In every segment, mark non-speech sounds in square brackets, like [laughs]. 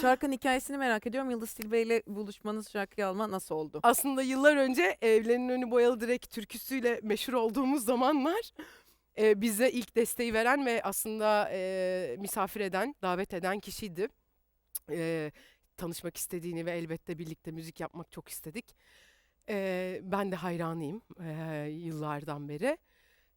şarkının hikayesini merak ediyorum. Yıldız Tilbe ile buluşmanız, şarkıyı alma nasıl oldu? Aslında yıllar önce Evlerin Önü Boyalı Direk türküsüyle meşhur olduğumuz zamanlar e, bize ilk desteği veren ve aslında e, misafir eden, davet eden kişiydi. E, tanışmak istediğini ve elbette birlikte müzik yapmak çok istedik. E, ben de hayranıyım e, yıllardan beri.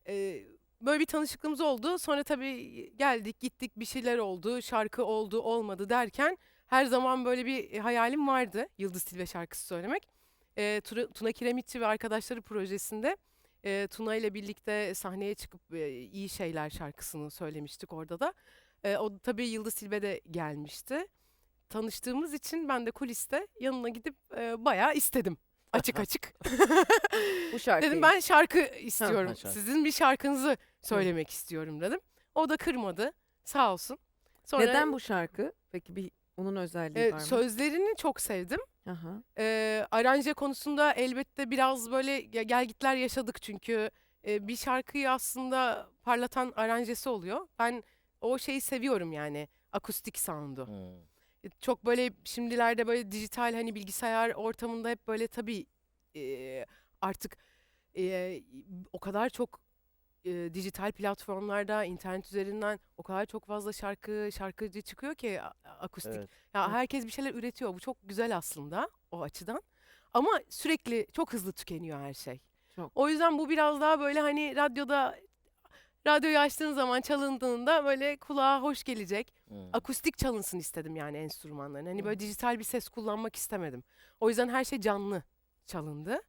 E, böyle bir tanışıklığımız oldu. Sonra tabii geldik gittik bir şeyler oldu. Şarkı oldu olmadı derken her zaman böyle bir hayalim vardı. Yıldız Tilbe şarkısı söylemek. E, Tuna, Kiremitçi ve arkadaşları projesinde e, Tuna ile birlikte sahneye çıkıp e, iyi şeyler şarkısını söylemiştik orada da. E, o tabii Yıldız Tilbe de gelmişti. Tanıştığımız için ben de kuliste yanına gidip e, bayağı istedim. Açık [laughs] açık. Bu şarkıyı. Dedim ben şarkı istiyorum. şarkı. Sizin bir şarkınızı söylemek istiyorum dedim. O da kırmadı. Sağ olsun. Sonra Neden bu şarkı? Peki bir onun özelliği e, var mı? sözlerini çok sevdim. Aha. Ee, aranje konusunda elbette biraz böyle ya- gelgitler yaşadık çünkü e, bir şarkıyı aslında parlatan aranjesi oluyor. Ben o şeyi seviyorum yani akustik sound'u. Hmm. E, Çok böyle şimdilerde böyle dijital hani bilgisayar ortamında hep böyle tabii e, artık e, o kadar çok e, dijital platformlarda internet üzerinden o kadar çok fazla şarkı şarkıcı çıkıyor ki a- akustik. Evet. Ya herkes bir şeyler üretiyor. Bu çok güzel aslında o açıdan. Ama sürekli çok hızlı tükeniyor her şey. Çok. O yüzden bu biraz daha böyle hani radyoda radyoyu açtığın zaman çalındığında böyle kulağa hoş gelecek. Hmm. Akustik çalınsın istedim yani enstrümanların. Hani böyle dijital bir ses kullanmak istemedim. O yüzden her şey canlı çalındı.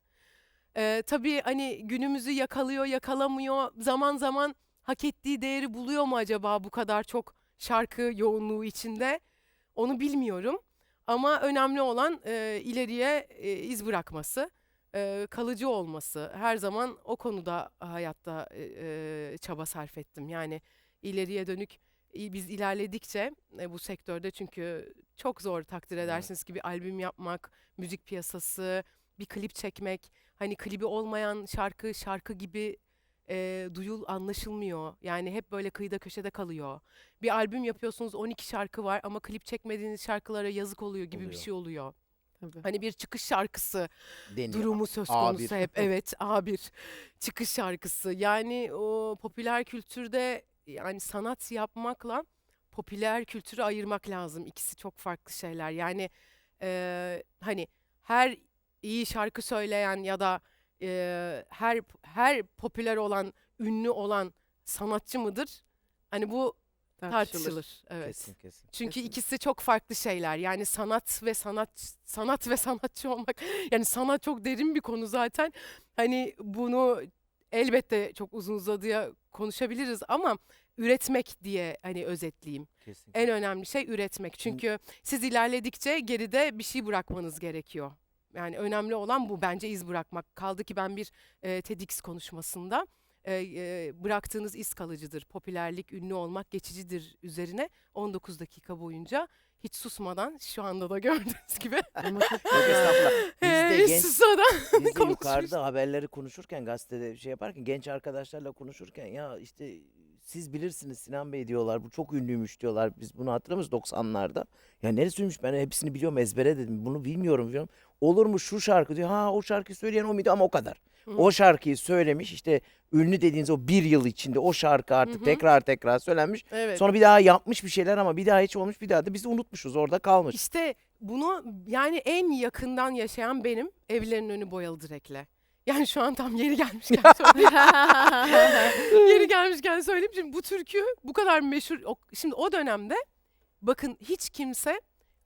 Ee, tabii hani günümüzü yakalıyor, yakalamıyor. Zaman zaman hak ettiği değeri buluyor mu acaba bu kadar çok şarkı yoğunluğu içinde? Onu bilmiyorum. Ama önemli olan e, ileriye e, iz bırakması, e, kalıcı olması. Her zaman o konuda hayatta e, çaba sarf ettim. Yani ileriye dönük biz ilerledikçe e, bu sektörde çünkü çok zor takdir edersiniz ki bir albüm yapmak, müzik piyasası, bir klip çekmek. Hani klibi olmayan şarkı şarkı gibi e, duyul anlaşılmıyor. Yani hep böyle kıyıda köşede kalıyor. Bir albüm yapıyorsunuz 12 şarkı var ama klip çekmediğiniz şarkılara yazık oluyor gibi bir Oluyor. şey oluyor. Tabii. Hani bir çıkış şarkısı Deniyor. durumu söz A1. konusu hep. [laughs] Evet A1 çıkış şarkısı. Yani o popüler kültürde yani sanat yapmakla popüler kültürü ayırmak lazım. İkisi çok farklı şeyler. Yani eee, hani her iyi şarkı söyleyen ya da eee, her her popüler olan, ünlü olan sanatçı mıdır? Hani bu tartışılır. Evet. Kesin kesin. Çünkü Kesin. ikisi çok farklı şeyler. Yani sanat ve sanat sanat ve [laughs] sanatçı olmak yani sanat çok derin bir konu zaten. Hani bunu elbette çok uzun uzadıya konuşabiliriz ama üretmek diye hani özetleyeyim. Kesin. En önemli şey üretmek. Çünkü siz ilerledikçe geride bir şey bırakmanız gerekiyor. Yani önemli olan bu bence iz bırakmak. Kaldı ki ben bir e, TEDx konuşmasında e, e, bıraktığınız iz kalıcıdır. Popülerlik, ünlü olmak geçicidir üzerine 19 dakika boyunca hiç susmadan şu anda da gördüğünüz gibi [laughs] Ama çok güzel. Biz de hiç genç, [laughs] biz de konuşmuş. yukarıda haberleri konuşurken gazetede şey yaparken genç arkadaşlarla konuşurken ya işte siz bilirsiniz Sinan Bey diyorlar bu çok ünlüymüş diyorlar biz bunu hatırlamıyoruz 90'larda. Ya neresiymiş ben hepsini biliyorum ezbere dedim bunu bilmiyorum biliyorum. Olur mu şu şarkı diyor ha o şarkıyı söyleyen o muydu ama o kadar. Hı. O şarkıyı söylemiş işte ünlü dediğiniz o bir yıl içinde o şarkı artık Hı hı. tekrar tekrar söylenmiş. Evet. Sonra bir daha yapmış bir şeyler ama bir daha hiç olmuş bir daha da biz de unutmuşuz orada kalmış. İşte bunu yani en yakından yaşayan benim evlerin önü boyalı direkle. Yani şu an tam yeri gelmişken [laughs] söyleyeyim. [laughs] yeri gelmişken söyleyeyim. Şimdi bu türkü bu kadar meşhur. Şimdi o dönemde bakın hiç kimse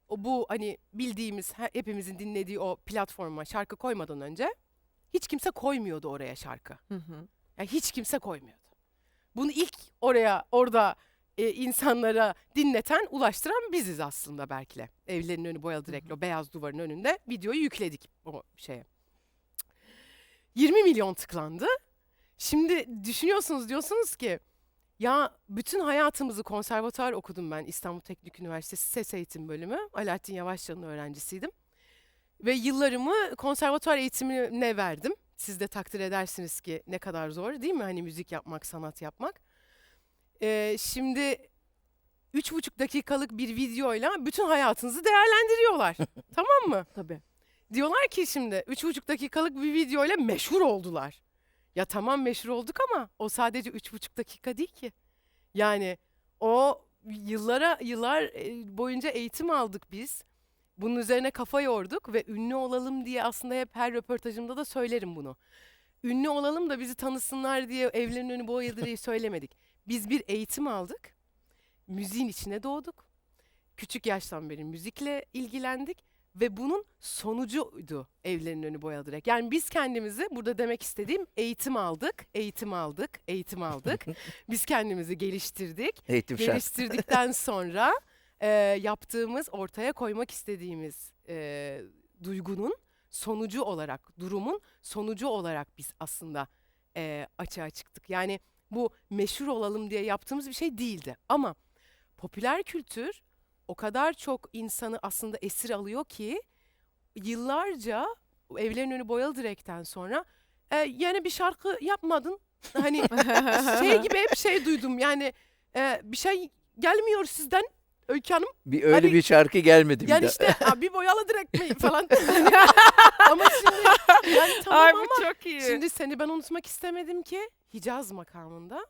o bu hani bildiğimiz he- hepimizin dinlediği o platforma şarkı koymadan önce hiç kimse koymuyordu oraya şarkı. Hı hı. Yani hiç kimse koymuyordu. Bunu ilk oraya orada e, insanlara dinleten, ulaştıran biziz aslında belki de. Evlerin önü boyalı direkli o beyaz duvarın önünde videoyu yükledik o şeye. 20 milyon tıklandı. Şimdi düşünüyorsunuz diyorsunuz ki ya bütün hayatımızı konservatuar okudum ben İstanbul Teknik Üniversitesi Ses Eğitim Bölümü. Alaaddin Yavaşcan'ın öğrencisiydim. Ve yıllarımı konservatuar eğitimine verdim. Siz de takdir edersiniz ki ne kadar zor değil mi? Hani müzik yapmak, sanat yapmak. Ee, şimdi üç buçuk dakikalık bir videoyla bütün hayatınızı değerlendiriyorlar. [laughs] tamam mı? Tabii. Diyorlar ki şimdi üç buçuk dakikalık bir videoyla meşhur oldular. Ya tamam meşhur olduk ama o sadece üç buçuk dakika değil ki. Yani o yıllara yıllar e, boyunca eğitim aldık biz. Bunun üzerine kafa yorduk ve ünlü olalım diye aslında hep her röportajımda da söylerim bunu. Ünlü olalım da bizi tanısınlar diye evlerin önü boyadı diye [laughs] söylemedik. Biz bir eğitim aldık. Müziğin içine doğduk. Küçük yaştan beri müzikle ilgilendik ve bunun sonucuydu evlerin önü boyalı direkt. Yani biz kendimizi burada demek istediğim eğitim aldık, eğitim aldık, eğitim aldık. [laughs] biz kendimizi geliştirdik. Eğitim şart. Geliştirdikten [laughs] sonra e, yaptığımız, ortaya koymak istediğimiz e, duygunun sonucu olarak, durumun sonucu olarak biz aslında e, açığa çıktık. Yani bu meşhur olalım diye yaptığımız bir şey değildi. Ama popüler kültür o kadar çok insanı aslında esir alıyor ki yıllarca evlerin önü boyalı direkten sonra e, yeni bir şarkı yapmadın. Hani [laughs] şey gibi hep şey duydum yani e, bir şey gelmiyor sizden Öykü Hanım. Bir öyle Hani- bir şarkı gelmedi bir Yani de. işte "Aa, bir boyalı direkt mi [laughs] falan. ama şimdi yani [laughs] tamam Ay ama çok iyi. şimdi seni ben unutmak istemedim ki Hicaz makamında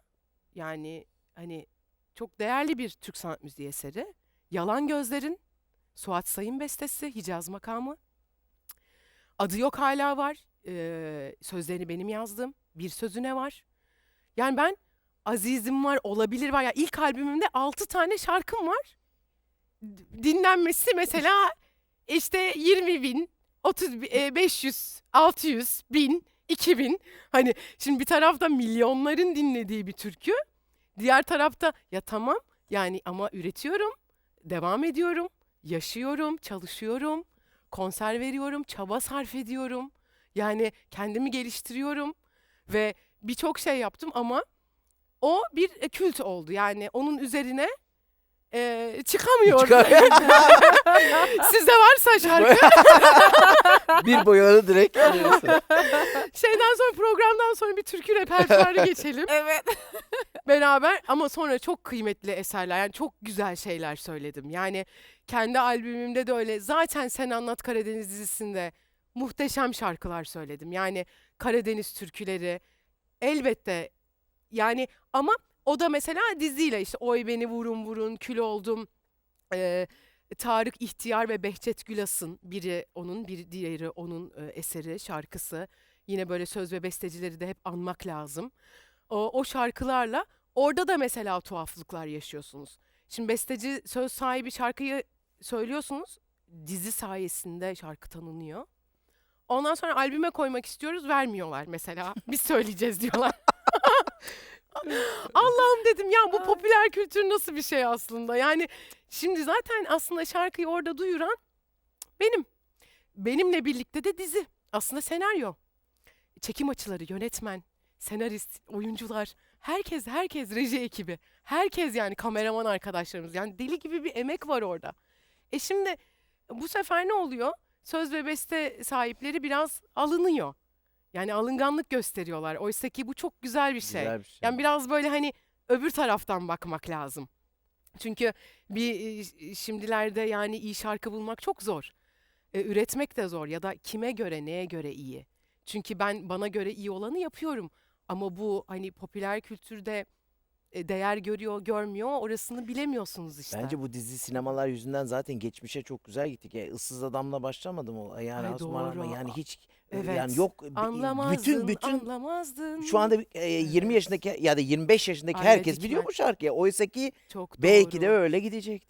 yani hani çok değerli bir Türk sanat müziği eseri. Yalan Gözlerin Suat Sayın bestesi Hicaz makamı. Adı yok hala var. Ee, sözlerini benim yazdım. Bir sözüne var. Yani ben Azizim var, olabilir var. Ya ilk albümümde 6 tane şarkım var. Dinlenmesi mesela [laughs] işte 20 bin, 30 bi- e, 500, 600, 1000, 2000. Hani şimdi bir tarafta milyonların dinlediği bir türkü. Diğer tarafta ya tamam yani ama üretiyorum, devam ediyorum, yaşıyorum, çalışıyorum, konser veriyorum, çaba sarf ediyorum. Yani kendimi geliştiriyorum ve birçok şey yaptım ama o bir kült oldu. Yani onun üzerine e, çıkamıyorum. Çıkar- [laughs] Sizde varsa şarkı [laughs] bir boyalı direkt. şeyden sonra programdan sonra bir türkü repertuarı [laughs] geçelim evet. beraber ama sonra çok kıymetli eserler yani çok güzel şeyler söyledim. Yani kendi albümümde de öyle zaten Sen Anlat Karadeniz dizisinde muhteşem şarkılar söyledim. Yani Karadeniz türküleri elbette yani ama o da mesela diziyle işte Oy Beni Vurun Vurun, Kül Oldum, eee, Tarık İhtiyar ve Behçet Gülas'ın biri onun, bir diğeri onun e, eseri, şarkısı. Yine böyle söz ve bestecileri de hep anmak lazım. O, o şarkılarla orada da mesela tuhaflıklar yaşıyorsunuz. Şimdi besteci söz sahibi şarkıyı söylüyorsunuz. Dizi sayesinde şarkı tanınıyor. Ondan sonra albüme koymak istiyoruz vermiyorlar mesela. [laughs] Biz söyleyeceğiz diyorlar. Allah'ım dedim ya bu popüler kültür nasıl bir şey aslında? Yani şimdi zaten aslında şarkıyı orada duyuran benim. Benimle birlikte de dizi. Aslında senaryo. Çekim açıları, yönetmen, senarist, oyuncular, herkes herkes reji ekibi. Herkes yani kameraman arkadaşlarımız. Yani deli gibi bir emek var orada. E şimdi bu sefer ne oluyor? Söz ve beste sahipleri biraz alınıyor. Yani alınganlık gösteriyorlar. Oysa ki bu çok güzel bir şey. Güzel bir şey. Yani biraz böyle hani öbür taraftan bakmak lazım. Çünkü bir şimdilerde yani iyi şarkı bulmak çok zor. E, üretmek de zor ya da kime göre neye göre iyi. Çünkü ben bana göre iyi olanı yapıyorum. Ama bu hani popüler kültürde değer görüyor görmüyor orasını bilemiyorsunuz işte. Bence bu dizi sinemalar yüzünden zaten geçmişe çok güzel gittik. Yani ıssız adamla başlamadı mı? Yani Ay Asuman doğru. yani hiç Evet. yani yok Anlamazdın, bütün bütün anlamazdın. şu anda e, 20 Evet. yaşındaki ya da 25 yaşındaki Ay, herkes biliyor bu şarkıyı. Oysa ki çok belki de öyle gidecekti.